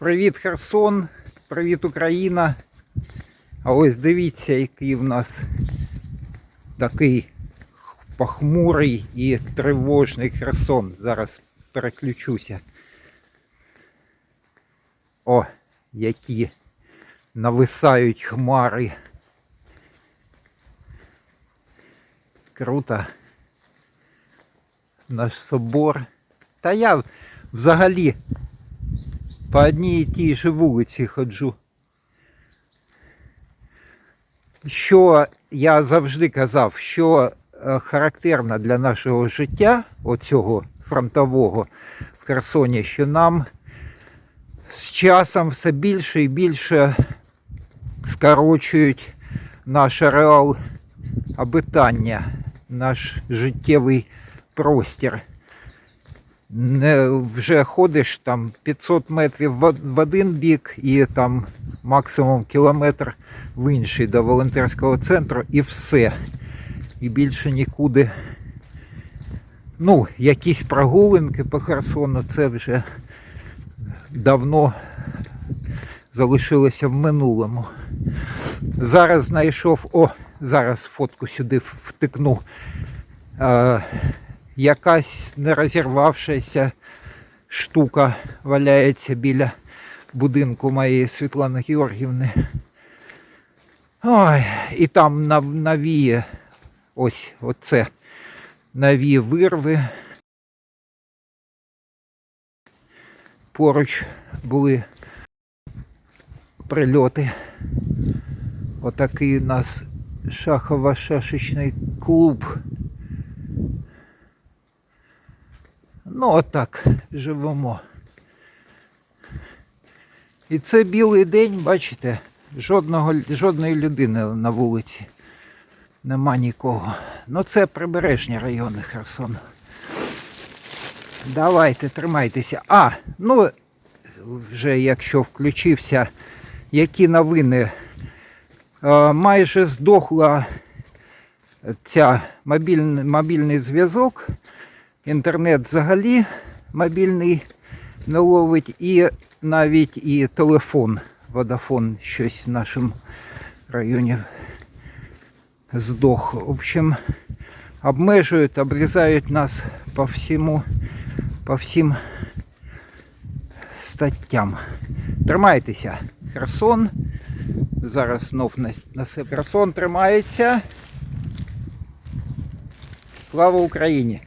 Привіт, Херсон, привіт, Україна. А ось дивіться, який в нас такий похмурий і тривожний Херсон. Зараз переключуся. О, які нависають хмари. Круто. Наш собор. Та я взагалі по одній і тій же вулиці ходжу. Що я завжди казав, що е, характерно для нашого життя, оцього фронтового в Херсоні, що нам з часом все більше і більше скорочують наш ареал обитання, наш життєвий простір не вже ходиш там 500 метрів в один бік і там максимум кілометр в інший до волонтерського центру і все. І більше нікуди. Ну, якісь прогулинки по Херсону, це вже давно залишилося в минулому. Зараз знайшов, о, зараз фотку сюди втикну. Якась не розірвавшася штука валяється біля будинку моєї Світлани Георгівни. Ой, і там нав, навіє ось оце нові вирви. Поруч були прильоти. Отакий у нас шахово-шашечний клуб. Ну, отак живемо. І це білий день, бачите, жодного, жодної людини на вулиці. Нема нікого. Ну це прибережні райони Херсону. Давайте, тримайтеся. А, ну, вже якщо включився, які новини. Е, майже здохла ця мобільний, мобільний зв'язок інтернет взагалі мобільний не ловить, і навіть і телефон, водафон щось в нашому районі здох. В общем, обмежують, обрізають нас по всьому, по всім статтям. Тримайтеся, Херсон. Зараз знов на, на Херсон тримається. Слава Україні!